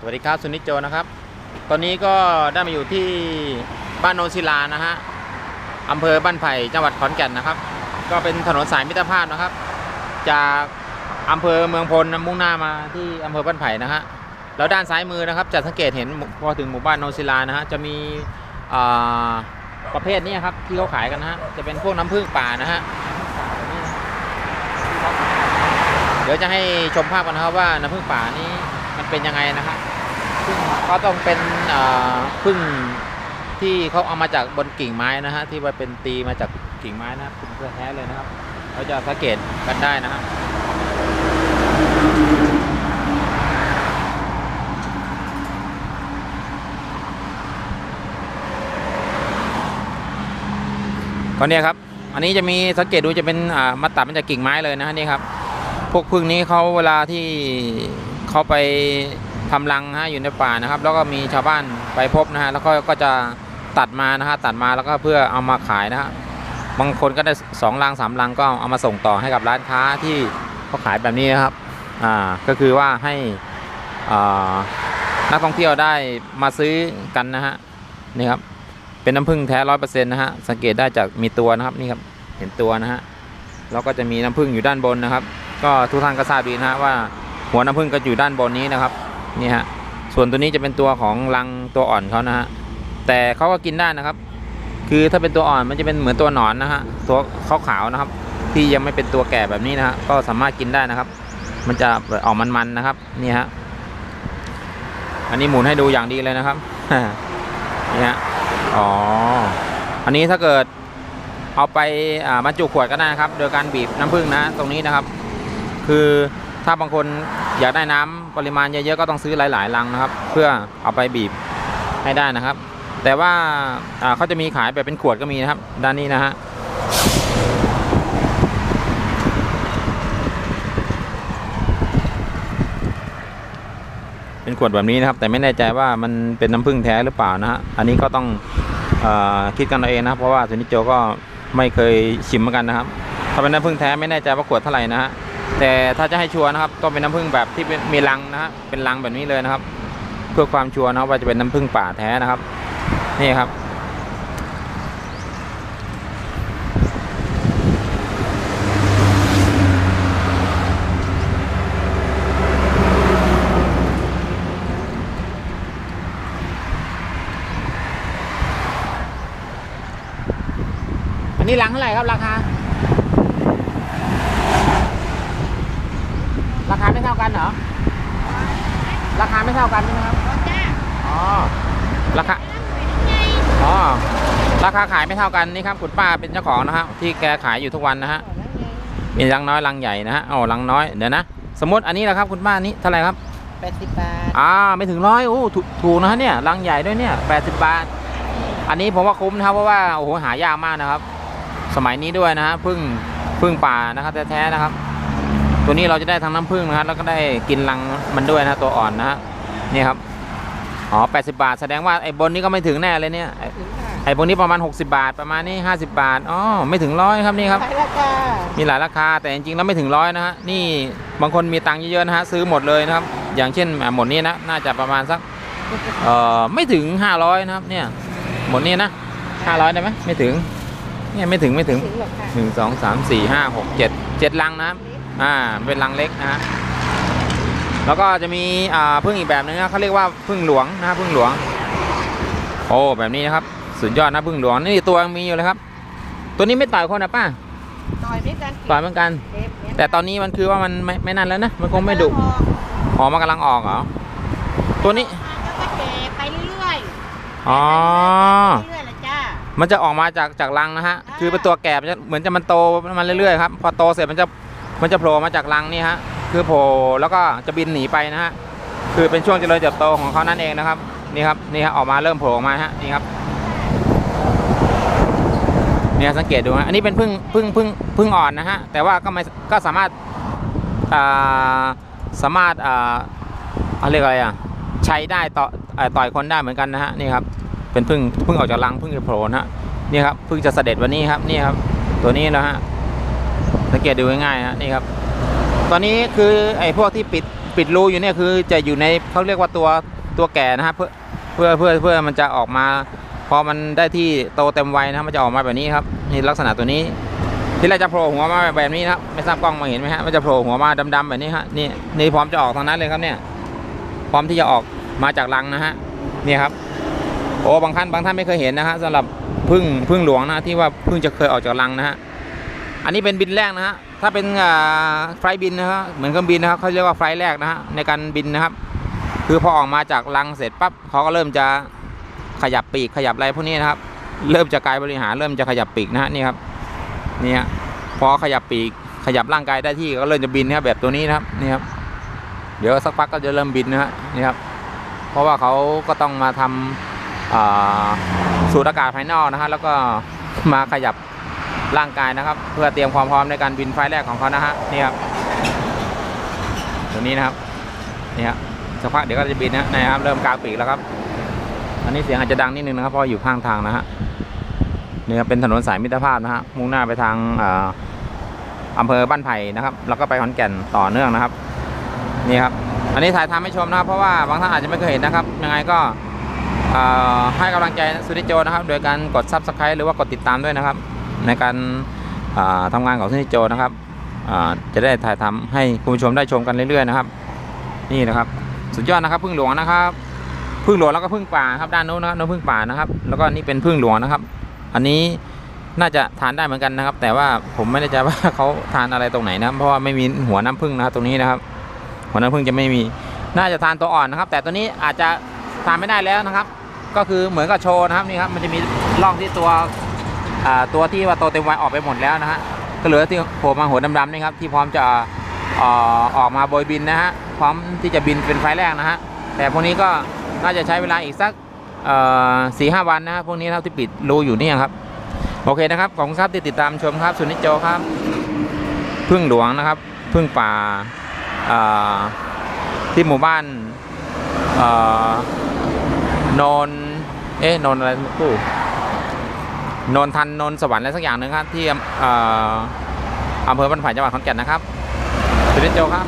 สวัสดีครับสุนิจโจนะครับ ตอนนี้ก็ได้มาอยู่ที่บ้านโนนศิลานะฮะอำเภอบ้านไผ่จังหวัดขอนแก่นนะครับ ก็เป็นถนนสายมิตรภาพนะครับ จากอำเภอเมืองพลมุ่งหน้ามาที่อำเภอบ้านไผ่นะฮะแล้วด้านซ้ายมือนะครับจะสังเกตเห็นพอถึงหมู่บ้านโนนศิลานะฮะจะมีประเภทนี้ครับที่เขาขายกันนะฮะจะเป็นพวกน้ำผึ้งป่านะฮะเดี๋ยวจะให้ชมภาพกันนะครับว่าน้ำผึ้งป่านี้มันเป็นยังไงนะครับ ก็ต้องเป็นพึ่งที่เขาเอามาจากบนกิ่งไม้นะฮะที่ว่าเป็นตีมาจากกิ่งไม้นะครับเป็นเพื่อแท้เลยนะครับเราจะสังเกตกันได้นะครับก็เนี่ยครับ อันนี้จะมีสังเกตดูจะเป็นอ่ามาตัดมาจากกิ่งไม้เลยนะฮะนี่ครับ พวกพึ่งนี้เขาเวลาที่เขาไป ทำรังฮะอยู่ในป่านะครับ แล้วก็มีชาวบ้านไปพบนะฮะแล้วก็ก็จะตัดมานะฮะตัดมาแล้วก็เพื่อเอามาขายนะฮะบางคนก็ได้สองลังสามลังก็เอามาส่งต่อให้กับร้านค้าที่เขาขายแบบนี้นะครับอ่าก็คือว่าให้อ่านักท่องเที่ยวได้มาซื้อกันนะฮะนี่ครับเป็นน้ำผึ้งแท้ร้อยเปอร์เซ็นต์นะฮะสังเกตได้จากมีตัวนะครับนี่ครับเห็นตัวนะฮะแล้วก็จะมีน้ำผึ้งอยู่ด้านบนนะครับ ก็ทุกท่านก็ทราบดีนะฮะว่าหัวน้ำผึ้งก็อยู่ด้านบนนี้นะครับ นี่ฮะส่วนตัวนี้จะเป็นตัวของรังตัวอ่อนเขานะฮะแต่เขาก็กินได้นะครับ คือถ้าเป็นตัวอ่อนมันจะเป็นเหมือนตัวหนอนนะฮะตัวขาวๆนะครับ ที่ยังไม่เป็นตัวแก่แบบนี้นะฮะก็สามารถกินได้นะครับ มันจะออกมันๆนะครับนี่ฮะอันนี้หมุนให้ดูอย่างดีเลยนะครับนี่ฮะอ๋ออันนี้ถ้าเกิดเอาไปบรรจุขวดก็ได้นะครับ โดยการบีบน้ำผึ้งนะ ตรงนี้นะครับ คือ ถ้าบางคนอยากได้น้ำปริมาณเยอะๆก็ต้องซื้อหลายๆลังนะครับ เพื่อเอาไปบีบให้ได้นะครับ แต่ว่าเขาจะมีขายแบบเป็นขวดก็มีนะครับ ด้านนี้นะฮะเป็นขวดแบบนี้นะครับ แต่ไม่แน่ใจว่ามันเป็นน้ำผึ้งแท้หรือเปล่านะฮะอันนี้ก็ต้องอคิดกันเอาเองนะครับ เพราะว่าสุนิโจก็ไม่เคยชิมเหมือนกันนะครับ ถ้าเป็นน้ำผึ้งแท้ไม่แน่ใจว่าขวดเท่าไหร่นะฮะ แต่ถ้าจะให้ชัวร์นะครับต้องเป็นน้ำผึ้งแบบที่มีรังนะฮะเป็นรังแบบนี้เลยนะครับ เพื่อความชัวร์นะว่าจะเป็นน้ำผึ้งป่าแท้นะครับ นี่ครับ อันนี้รังเท่าไหร่ครับราคา ราคาไม่เท่ากันเหรอ ราคาไม่เท่ากันใช่ไหมครับ อ๋อ ราคา อ๋อ ราคาขายไม่เท่ากันนี่ครับคุณป้าเป็นเจ้าของนะครับที่แกขายอยู่ทุกวันนะฮะ มีรังน้อยรังใหญ่นะฮะอ๋อรังน้อย เดี๋ยวนะ สมมติอันนี้แหละครับคุณป้านี้เท่าไหร่ครับแปดสิบบาท อ่า ไม่ถึงร้อยโอ้ถูกถูกนะฮะเนี่ย รังใหญ่ด้วยเนี่ยแปดสิบบาท อันนี้ผมว่าคุ้มนะครับเพราะว่าโอ้โหหายากมากนะครับ สมัยนี้ด้วยนะฮะพึ่งพึ่งป่านะครับแท้ๆนะครับ ตัวนี้เราจะได้ทั้งน้ำผึ้งนะครับแล้วก็ได้กินรังมันด้วยนะตัวอ่อนนะฮะนี่ครับอ๋อ80 บาท แสดงว่าไอ้บนนี้ก็ไม่ถึงแน่เลยเนี่ยไอ้ถึงค่ะไอ้บนนี้ประมาณ 60 บาท ประมาณนี้50 บาทอ๋อไม่ถึงร้อยครับนี่ครับ ขายราคามีหลายราคาแต่จริงๆแล้วไม่ถึงร้อยนะฮะนี่บางคนมีตังค์เยอะๆนะฮะซื้อหมดเลยนะครับ อย่างเช่นอะหมดนี้นะน่าจะประมาณสักเอ่อไม่ถึง 500นะครับเนี่ยหมดนี้นะ500ได้ไหมไม่ถึงเนี่ยไม่ถึงไม่ถึง ถึงหรอกค่ะ หนึ่งสองสามสี่ห้าหกเจ็ดเจ็ดลังนะครับ อ่าเป็นลังเล็กนะฮะแล้วก็จะมีอ่าพึ่งอีกแบบนึงนะเขาเรียกว่าพึ่งหลวงนะพึ่งหลวง โอ้แบบนี้นะครับสุดยอดนะพึ่งหลวงนี่ตัวยังมีอยู่เลยครับ ตัวนี้ไม่ต่อยคนนะป้าต่อยด้วยกันต่อยเหมือนกันเด็บเนี่ยแต่ตอนนี้มันคือว่ามันไม่ไม่นั่นแล้วนะมันคงไม่ดุอ๋อมันกำลังออกเหรอตัวนี้แล้วก็แก่ไปเรื่อยๆอ๋อเรื่อยๆเลยจ้ามันจะออกมาจากจากรังนะฮะอ่าคือเป็นตัวแก่มันจะเหมือนจะมันโตมันเรื่อยๆครับ พอโตเสร็จมันจะ มันจะโผล่มาจากรังนี่ฮะคือโผล่แล้วก็จะบินหนีไปนะฮะคือเป็นช่วงเจริญเติบโตของเขานั่นเองนะครับนี่ครับนี่ครับออกมาเริ่มโผล่ออกมาฮะนี่ครับเนี่ยสังเกตดูฮะอันนี้เป็นพึ่งพึ่งพึ่งพึ่งอ่อนนะฮะแต่ว่าก็ไม่ก็สามารถอ่าสามารถอ่าอะไรยกอะไรอะใช้ได้ต่อเอ่อต่อยคนได้เหมือนกันนะฮะนี่ครับเป็นพึ่งพึ่งออกจากรังพึ่งจะโผล่นะฮะนี่ครับพึ่งจะเสด็จวันนี้ครับนี่ครับตัวนี้นะฮะ สังเกตดูง่ายๆฮะนี่ครับ ตอนนี้คือไอ้พวกที่ปิดปิดรูอยู่เนี่ยคือจะอยู่ในเขาเรียกว่าตัวตัวแก่นะฮะเพื่อเพื่อเพื่อเพื่อมันจะออกมา พอมันได้ที่โตเต็มวัยนะมันจะออกมาแบบนี้ครับนี่ลักษณะตัวนี้ ที่แรกจะโผล่หัวมาแบบนี้นะครับไม่ทราบกล้องมาเห็นไหมฮะมันจะโผล่หัวมาดำๆแบบนี้ฮะนี่นี่พร้อมจะออกทางนั้นเลยครับเนี่ย พร้อมที่จะออกมาจากรังนะฮะนี่ครับโอ้บางท่านบางท่านไม่เคยเห็นนะฮะสำหรับพึ่งพึ่งหลวงนะที่ว่าพึ่งจะเคยออกจากรังนะฮะ อันนี้เป็นบินแรกนะฮะ ถ้าเป็นอ่าไฟบินนะฮะเหมือนเครื่องบินนะครับเขาเรียกว่าไฟแรกนะฮะในการบินนะครับ คือพอออกมาจากรังเสร็จปั๊บเขาก็เริ่มจะขยับปีกขยับอะไรพวกนี้นะครับ เริ่มจะกายบริหารเริ่มจะขยับปีกนะฮะนี่ครับนี่ฮะพอขยับปีกขยับร่างกายได้ที่ก็เริ่มจะบินนะครับแบบตัวนี้นะครับนี่ครับ เดี๋ยวสักพักก็จะเริ่มบินนะฮะนี่ครับ เพราะว่าเขาก็ต้องมาทำอ่าสูดอากาศภายนอกนะฮะแล้วก็มาขยับ ร่างกายนะครับ เพื่อเตรียมความพร้อมในการบินไฟล์แรกของเขานะฮะนี่ครับตัวนี้นะครับนี่ครับสักพักเดี๋ยวก็จะบินนะนะครับเริ่มกางปีกแล้วครับอันนี้เสียงอาจจะดังนิดนึงนะครับเพราะอยู่ข้างทางนะฮะนี่ครับเป็นถนนสายมิตรภาพนะฮะมุ่งหน้าไปทางอ่าอำเภอบ้านไผ่นะครับ แล้วก็ไปขอนแก่นต่อเนื่องนะครับ นี่ครับ อันนี้ถ่ายทำให้ชมนะครับ เพราะว่าบางท่านอาจจะไม่เคยเห็นนะครับ ยังไงก็ให้กำลังใจสุนิโจนะครับ โดยการกด subscribe หรือว่ากดติดตามด้วยนะครับ ในการาทำงานของสุนิโจนะครับจะได้ถ่ายทำให้คุณผู้ชมได้ชมกันเรื่อยๆนะครับ นี่นะครับ สุดยอดนะครับพึ่งหลวงนะครับพึ่งหลวงแล้วก็พึ่งป่าครับด้านโน้นนะครับโน้นพึ่งป่านะครับ แล้วก็นี่เป็นพึ่งหลวงนะครับ อันนี้น่าจะทานได้เหมือนกันนะครับ แต่ว่าผมไม่แน่ใจว่าเขาทานอะไรตรงไหนนะเพราะว่าไม่มีหัวน้ำพึ่งนะครับตรงนี้นะครับ หัวน้ำพึ่งจะไม่มีน่าจะทานตัวอ่อนนะครับ แต่ตัวนี้อาจจะทานไม่ได้แล้วนะครับ ก็คือเหมือนกับโชว์นะครับนี่ครับมันจะมีร่องที่ตัว ตัวที่ว่าโตเต็มวัยออกไปหมดแล้วนะฮะก็เหลือที่โผล่มาหัวดำๆนี่ครับที่พร้อมจะออกมาโบยบินนะฮะพร้อมที่จะบินเป็นไฟแรกนะฮะแต่พวกนี้ก็น่าจะใช้เวลาอีกสักสี่ห้าวันนะฮะพวกนี้นะครับที่ปิดรูอยู่นี่ครับโอเคนะครับขอบคุณครับที่ติดตามชมครับสุนิจโจครับพึ่งหลวงนะครับพึ่งป่าที่หมู่บ้านเอ่อนนเอ๊ะโนนอะไรกู้ นนทันนนสวรรค์อะไรสักอย่างหนึ่งครับที่อำเภอบ้านไผ่จังหวัดขอนแก่นนะครับสุรินทร์โจครับ